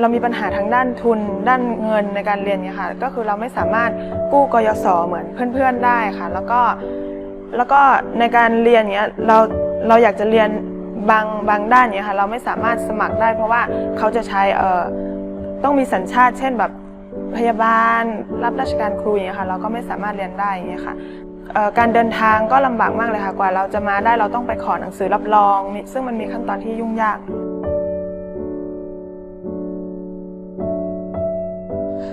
เรามีปัญหาทางด้านทุน ด้านเงินในการเรียนเนี่ยค่ะ ก็คือเราไม่สามารถกู้กยศเหมือนเพื่อนๆได้ค่ะ แล้วก็แล้วก็ในการเรียนเนี้ยเราเราอยากจะเรียนบางบางด้านเนี้ยค่ะ เราไม่สามารถสมัครได้ เพราะว่าเขาจะใช้เอ่อต้องมีสัญชาติ เช่นแบบพยาบาลรับราชการครูอย่างเงี้ยค่ะ เราก็ไม่สามารถเรียนได้อย่างเงี้ยค่ะการเดินทางก็ลำบากมากเลยค่ะกว่า เราจะมาได้เราต้องไปขอหนังสือรับรองมีซึ่งมันมีขั้นตอนที่ยุ่งยาก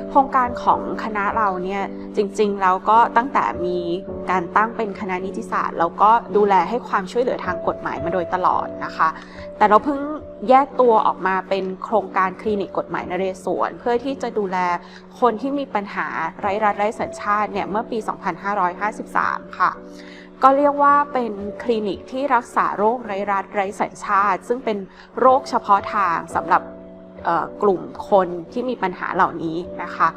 โครงการของคณะเราเนี่ยจริงๆแล้วก็ตั้งแต่มีการตั้งเป็นคณะนิติศาสตร์แล้วก็ดูแลให้ความช่วยเหลือทางกฎหมายมาโดยตลอดนะคะ แต่เราเพิ่งแยกตัวออกมาเป็นโครงการคลินิกกฎหมายนเรศวรเพื่อที่จะดูแลคนที่มีปัญหาไร้รัฐไร้สัญชาติเนี่ยเมื่อปี 2553 ค่ะก็เรียกว่าเป็นคลินิกที่รักษาโรคไร้รัฐไร้สัญชาติ ซึ่งเป็นโรคเฉพาะทางสำหรับ กลุ่มคนที่มีปัญหาเหล่านี้นะคะ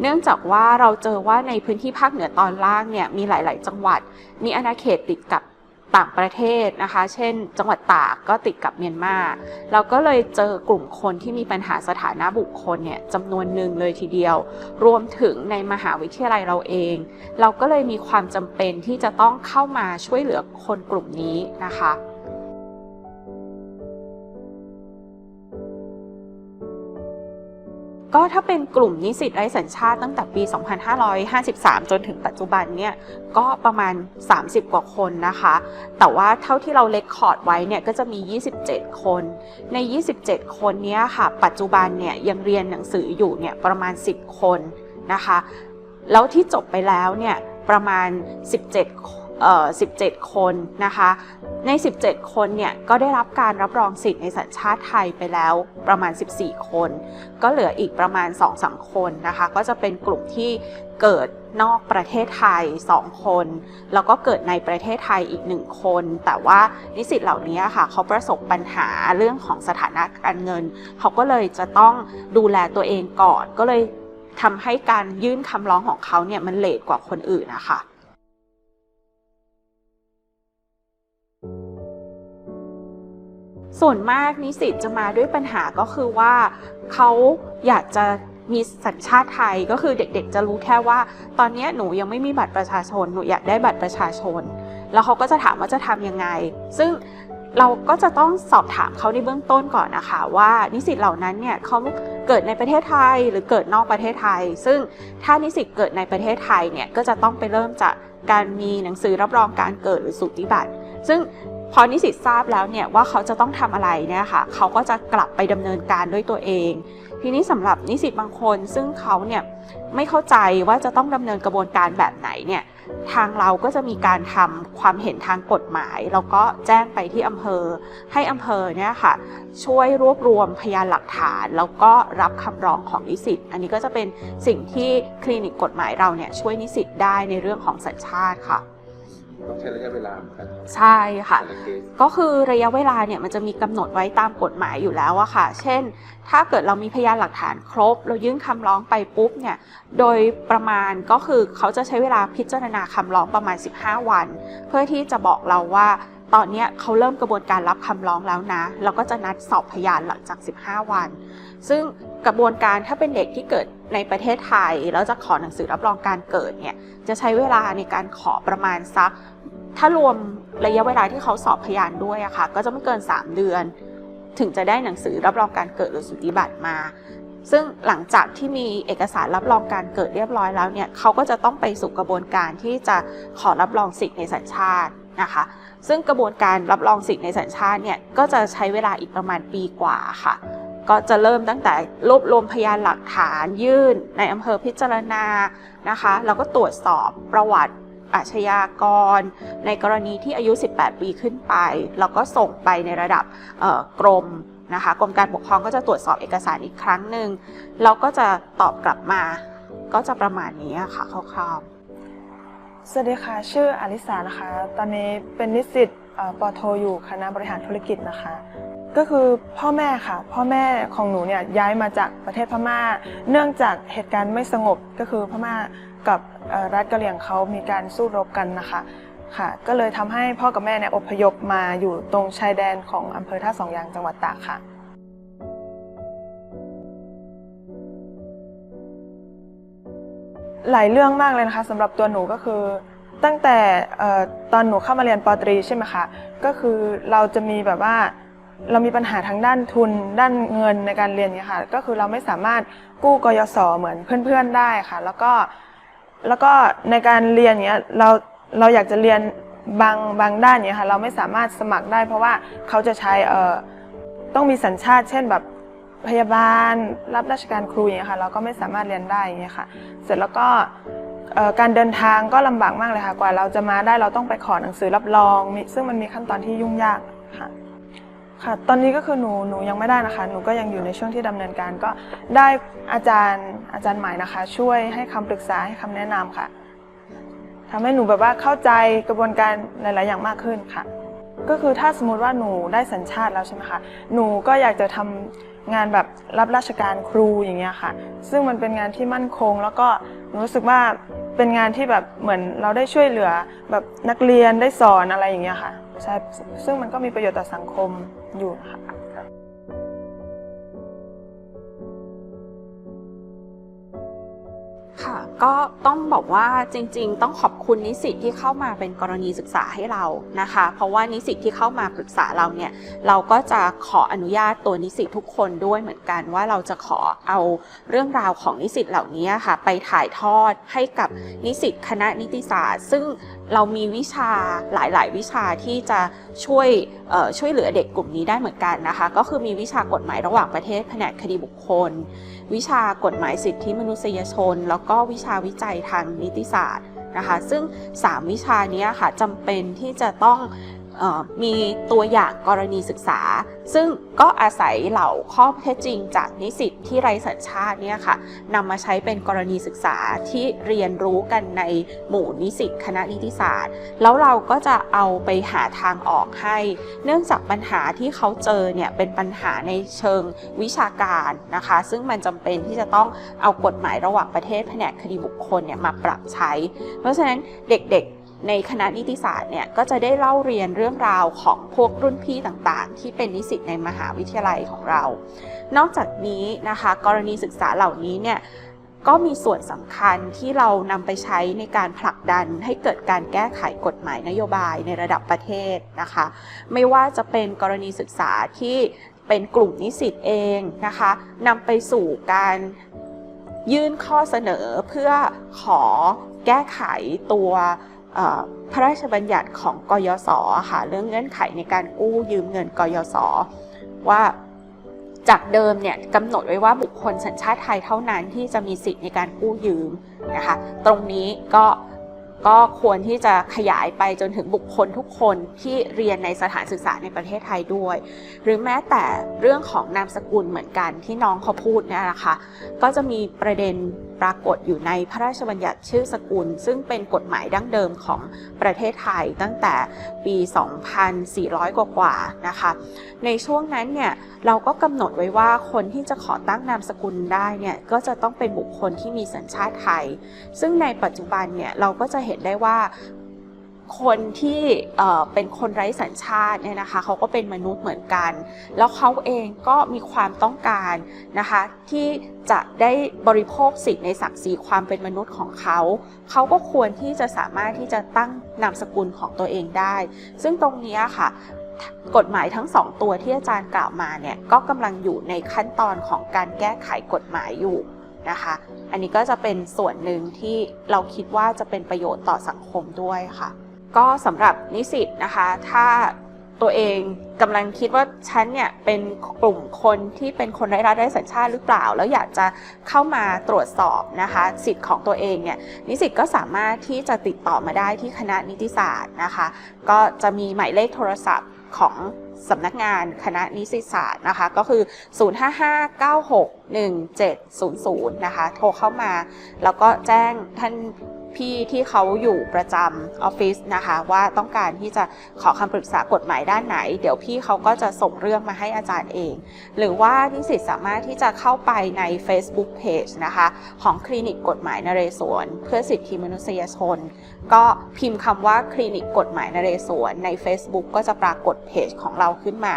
เนื่องจากว่าเราเจอว่าในพื้นที่ภาคเหนือตอนล่างเนี่ยมีหลาย ๆ จังหวัด มีอาณาเขตติดกับต่างประเทศนะคะ เช่น จังหวัดตากก็ติดกับเมียนมา เราก็เลยเจอกลุ่มคนที่มีปัญหาสถานะบุคคลเนี่ยจำนวนหนึ่งเลยทีเดียว รวมถึงในมหาวิทยาลัยเราเอง เราก็เลยมีความจำเป็นที่จะต้องเข้ามาช่วยเหลือคนกลุ่มนี้นะคะ ก็ถ้าเป็นกลุ่มนิสิตไร้สัญชาติตั้งแต่ปี 2553 จนถึงปัจจุบันเนี่ยก็ประมาณ 30 กว่าคนนะคะ แต่ว่าเท่าที่เราเลคคอร์ดไว้เนี่ยก็จะมี 27 คน ใน 27 คนเนี้ยค่ะ ปัจจุบันเนี่ยยังเรียนหนังสืออยู่เนี่ยประมาณ 10 คนนะคะ แล้วที่จบไปแล้วเนี่ยประมาณ 17เอ่อ 17 คนนะคะ ใน 17 คนเนี่ยก็ได้รับการรับรองสิทธิ์ในสัญชาติไทยไปแล้วประมาณ 14 คน ก็เหลืออีกประมาณ 2-3 คนนะคะ ก็จะเป็นกลุ่มที่เกิดนอกประเทศไทย 2 คน แล้วก็เกิดในประเทศไทยอีก 1 คน แต่ว่านิสิตเหล่านี้ค่ะ เขาประสบปัญหาเรื่องของสถานะการเงิน เขาก็เลยจะต้องดูแลตัวเองก่อน ก็เลยทำให้การยื่นคำร้องของเขาเนี่ยมันเลทกว่าคนอื่นนะคะ ส่วนมากนิสิตจะมาด้วยปัญหาก็คือว่าเขาอยากจะมีสัญชาติไทยก็คือเด็กๆ จะรู้แค่ว่า ตอนนี้หนูยังไม่มีบัตรประชาชน หนูอยากได้บัตรประชาชน แล้วเขาก็จะถามว่าจะทำยังไง ซึ่งเราก็จะต้องสอบถามเขาในเบื้องต้นก่อนนะคะว่านิสิตเหล่านั้นเนี่ยเขาเกิดในประเทศไทยหรือเกิดนอกประเทศไทย ซึ่งถ้านิสิตเกิดในประเทศไทยเนี่ยก็จะต้องไปเริ่มจากการมีหนังสือรับรองการเกิดหรือสูติบัตร ซึ่ง พอนิสิตทราบแล้วเนี่ยว่าเขาจะต้องทำอะไรเนี่ยค่ะเขาก็จะกลับไปดำเนินการด้วยตัวเอง ทีนี้สำหรับนิสิตบางคน ซึ่งเขาเนี่ยไม่เข้าใจว่าจะต้องดำเนินกระบวนการแบบไหนเนี่ยทางเราก็จะมีการทำความเห็นทางกฎหมาย แล้วก็แจ้งไปที่อำเภอ ให้อำเภอเนี่ยค่ะช่วยรวบรวมพยานหลักฐาน แล้วก็รับคำร้องของนิสิตอันนี้ก็จะเป็นสิ่งที่คลินิกกฎหมายเราเนี่ยช่วยนิสิตได้ในเรื่องของสัญชาติค่ะ ต้องใช้ระยะเวลาเหมือนกันใช่ค่ะ แต่ละเคสก็คือระยะเวลาเนี่ยมันจะมีกำหนดไว้ตามกฎหมายอยู่แล้วอะค่ะ เช่น ถ้าเกิดเรามีพยานหลักฐานครบ เรายื่นคำร้องไปปุ๊บเนี่ย โดยประมาณก็คือเขาจะใช้เวลาพิจารณาคำร้องประมาณ 15 วัน เพื่อที่จะบอกเราว่า ตอนเนี้ยเขาเริ่มกระบวนการรับคำร้องแล้วนะ เราก็จะนัดสอบพยานหลังจาก 15 วัน ซึ่งกระบวนการถ้าเป็นเด็กที่เกิดในประเทศไทย แล้วจะขอหนังสือรับรองการเกิดเนี่ย จะใช้เวลาในการขอประมาณสัก ถ้ารวมระยะเวลาที่เขาสอบพยานด้วยอะค่ะ ก็จะไม่เกิน 3 เดือน ถึงจะได้หนังสือรับรองการเกิดหรือสุติบัตรมา ซึ่งหลังจากที่มีเอกสารรับรองการเกิดเรียบร้อยแล้วเนี่ยเขาก็จะต้องไปสู่กระบวนการที่จะขอรับรองสิทธิ์ในสัญชาตินะคะ ซึ่งกระบวนการรับรองสิทธิ์ในสัญชาติเนี่ยก็จะใช้เวลาอีกประมาณปีกว่าค่ะก็จะเริ่มตั้งแต่รวบรวมพยานหลักฐานยื่น ในอำเภอพิจารณานะคะ แล้วก็ตรวจสอบประวัติ อาชญากร ในกรณีที่อายุ 18 ปีขึ้นไป แล้วก็ส่งไปในระดับกรมนะคะกรมการปกครองก็จะตรวจสอบเอกสารอีกครั้งหนึ่งแล้วก็จะตอบกลับมา ก็จะประมาณนี้ค่ะคร่าวๆสวัสดีค่ะ ชื่ออลิสานะคะ ตอนนี้เป็นนิสิตปอโทอยู่คณะบริหารธุรกิจนะคะ ก็คือพ่อแม่ค่ะ พ่อแม่ของหนูเนี่ยย้ายมาจากประเทศพม่า เนื่องจากเหตุการณ์ไม่สงบก็คือพม่ากับ รัฐกะเหรี่ยงเขามีการสู้รบกันนะคะค่ะก็เลยทำให้พ่อกับแม่เนี่ยอพยพมาอยู่ตรงชายแดนของอำเภอท่าสองยางจังหวัดตากค่ะ หลายเรื่องมากเลยนะคะสำหรับตัวหนูก็คือ ตั้งแต่ตอนหนูเข้ามาเรียนปตรีใช่ไหมคะก็คือเราจะมีแบบว่าเรามีปัญหาทางด้านทุนด้านเงินในการเรียนเนี่ยค่ะ ก็คือเราไม่สามารถกู้กยศเหมือนเพื่อนๆได้ค่ะ แล้วก็ แล้วก็ในการเรียนเนี้ยเราเราอยากจะเรียนบางบางด้านเนี้ยค่ะเราไม่สามารถสมัครได้ เพราะว่าเขาจะใช้เอ่อต้องมีสัญชาติ เช่นแบบพยาบาลรับราชการครูอย่างเงี้ยค่ะเราก็ไม่สามารถเรียนได้อย่างเงี้ยค่ะ เสร็จแล้วก็การเดินทางก็ลำบากมากเลยค่ะกว่าเราจะมาได้เราต้องไปขอหนังสือรับรองมีซึ่งมันมีขั้นตอนที่ยุ่งยากค่ะ ค่ะ ตอนนี้ก็คือหนูหนูยังไม่ได้นะคะ หนูก็ยังอยู่ในช่วงที่ดำเนินการก็ได้อาจารย์อาจารย์ใหม่นะคะ ช่วยให้คำปรึกษาให้คำแนะนำค่ะทำให้หนูแบบว่าเข้าใจกระบวนการหลาย ๆ อย่างมากขึ้นค่ะ ก็คือถ้าสมมติว่าหนูได้สัญชาติแล้วใช่ไหมคะ หนูก็อยากจะทำงานแบบรับราชการครูอย่างเงี้ยค่ะ ซึ่งมันเป็นงานที่มั่นคง แล้วก็หนูรู้สึกว่าเป็นงานที่แบบเหมือนเราได้ช่วยเหลือแบบนักเรียนได้สอนอะไรอย่างเงี้ยค่ะใช่ซึ่งมันก็มีประโยชน์ต่อสังคม อยู่นะคะค่ะ ก็ต้องบอกว่าจริง ๆ ต้องขอบคุณนิสิตที่เข้ามาเป็นกรณีศึกษาให้เรานะคะ เพราะว่านิสิตที่เข้ามาปรึกษาเราเนี่ย เราก็จะขออนุญาตตัวนิสิตทุกคนด้วยเหมือนกันว่าเราจะขอเอาเรื่องราวของนิสิตเหล่านี้ค่ะ ไปถ่ายทอดให้กับนิสิตคณะนิติศาสตร์ ซึ่ง เรามีวิชาหลาย ๆ วิชาที่จะช่วยช่วยเหลือเด็กกลุ่มนี้ได้เหมือนกันนะคะ ก็คือมีวิชากฎหมายระหว่างประเทศแผนกคดีบุคคล วิชากฎหมายสิทธิมนุษยชน แล้วก็วิชาวิจัยทางนิติศาสตร์นะคะ ซึ่ง 3 วิชานี้ค่ะจำเป็นที่จะต้อง มีตัวอย่างกรณีศึกษา ซึ่งก็อาศัยเหล่าข้อเท็จจริงจากนิสิตที่ไร้สัญชาติเนี่ยค่ะนำมาใช้เป็นกรณีศึกษาที่เรียนรู้กันในหมู่นิสิตคณะนิติศาสตร์ แล้วเราก็จะเอาไปหาทางออกให้ เนื่องจากปัญหาที่เขาเจอเนี่ยเป็นปัญหาในเชิงวิชาการนะคะ ซึ่งมันจำเป็นที่จะต้องเอากฎหมายระหว่างประเทศแผนกคดีบุคคลเนี่ยมาปรับใช้ เพราะฉะนั้นเด็กๆ ในคณะนิติศาสตร์เนี่ยก็จะได้เล่าเรียนเรื่องราวของพวกรุ่นพี่ต่างๆ ที่เป็นนิสิตในมหาวิทยาลัยของเรา นอกจากนี้นะคะกรณีศึกษาเหล่านี้เนี่ยก็มีส่วนสำคัญที่เรานำไปใช้ในการผลักดันให้เกิดการแก้ไขกฎหมายนโยบายในระดับประเทศนะคะ ไม่ว่าจะเป็นกรณีศึกษาที่เป็นกลุ่มนิสิตเองนะคะนำไปสู่การยื่นข้อเสนอเพื่อขอแก้ไขตัว พระราชบัญญัติของกยศค่ะเรื่องเงื่อนไขในการกู้ยืมเงินกยศว่าจากเดิมเนี่ยกำหนดไว้ว่าบุคคลสัญชาติไทยเท่านั้นที่จะมีสิทธิ์ในการกู้ยืมนะคะตรงนี้ก็ก็ควรที่จะขยายไปจนถึงบุคคลทุกคนที่เรียนในสถานศึกษาในประเทศไทยด้วย หรือแม้แต่เรื่องของนามสกุลเหมือนกันที่น้องเขาพูดเนี่ยนะคะก็จะมีประเด็น ปรากฏอยู่ในพระราชบัญญัติชื่อสกุล ซึ่งเป็นกฎหมายดั้งเดิมของประเทศไทยตั้งแต่ปี 2,400 กว่าๆนะคะ ในช่วงนั้นเนี่ยเราก็กำหนดไว้ว่าคนที่จะขอตั้งนามสกุลได้เนี่ยก็จะต้องเป็นบุคคลที่มีสัญชาติไทย ซึ่งในปัจจุบันเนี่ยเราก็จะเห็นได้ว่า คนที่เป็นคนไร้สัญชาติเนี่ยนะคะเขาก็เป็นมนุษย์เหมือนกัน แล้วเขาเองก็มีความต้องการนะคะที่จะได้บริโภคสิทธิ์ในศักดิ์ศรีความเป็นมนุษย์ของเขา เขาก็ควรที่จะสามารถที่จะตั้งนามสกุลของตัวเองได้ ซึ่งตรงนี้ค่ะกฎหมายทั้งสองตัวที่อาจารย์กล่าวมาเนี่ยก็กำลังอยู่ในขั้นตอนของการแก้ไขกฎหมายอยู่นะคะ อันนี้ก็จะเป็นส่วนหนึ่งที่เราคิดว่าจะเป็นประโยชน์ต่อสังคมด้วยค่ะ ก็สำหรับนิสิตนะคะ ถ้าตัวเองกำลังคิดว่าฉันเนี่ยเป็นกลุ่มคนที่เป็นคนไร้รัฐไร้สัญชาติหรือเปล่า แล้วอยากจะเข้ามาตรวจสอบนะคะสิทธิ์ของตัวเองเนี่ยนิสิตก็สามารถที่จะติดต่อมาได้ที่คณะนิติศาสตร์นะคะ ก็จะมีหมายเลขโทรศัพท์ของสำนักงานคณะนิสิตศาสตร์นะคะ ก็คือ 055961700 นะคะ โทรเข้ามา แล้วก็แจ้งท่าน พี่ที่เขาอยู่ประจำออฟฟิศนะคะ ว่าต้องการที่จะขอคำปรึกษากฎหมายด้านไหน เดี๋ยวพี่เขาก็จะส่งเรื่องมาให้อาจารย์เอง หรือว่านิสิตสามารถที่จะเข้าไปใน Facebook Page นะคะ ของคลินิกกฎหมายนเรศวรเพื่อสิทธิมนุษยชน ก็พิมพ์คำว่าคลินิกกฎหมายนเรศวรใน Facebook ก็จะปรากฏเพจของเราขึ้นมา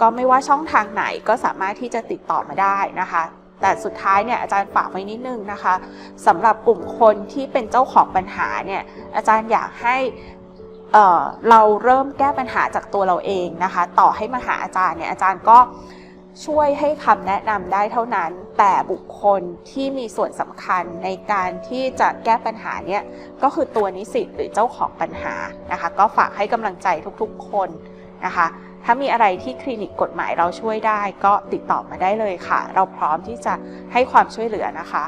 ก็ไม่ว่าช่องทางไหนก็สามารถที่จะติดต่อมาได้นะคะ แต่สุดท้ายเนี่ยอาจารย์ฝากไว้นิดนึงนะคะสำหรับกลุ่มคนที่เป็นเจ้าของปัญหาเนี่ยอาจารย์อยากให้เเราเริ่มแก้ปัญหาจากตัวเราเองนะคะ ต่อให้มาหาอาจารย์เนี่ยอาจารย์ก็ช่วยให้คำแนะนำได้เท่านั้น แต่บุคคลที่มีส่วนสำคัญในการที่จะแก้ปัญหาเนี่ยก็คือตัวนิสิตหรือเจ้าของปัญหานะคะ ก็ฝากให้กำลังใจทุกๆคนนะคะ ถ้ามีอะไรที่คลินิกกฎหมายเราช่วยได้ ก็ติดต่อมาได้เลยค่ะ เราพร้อมที่จะให้ความช่วยเหลือนะคะ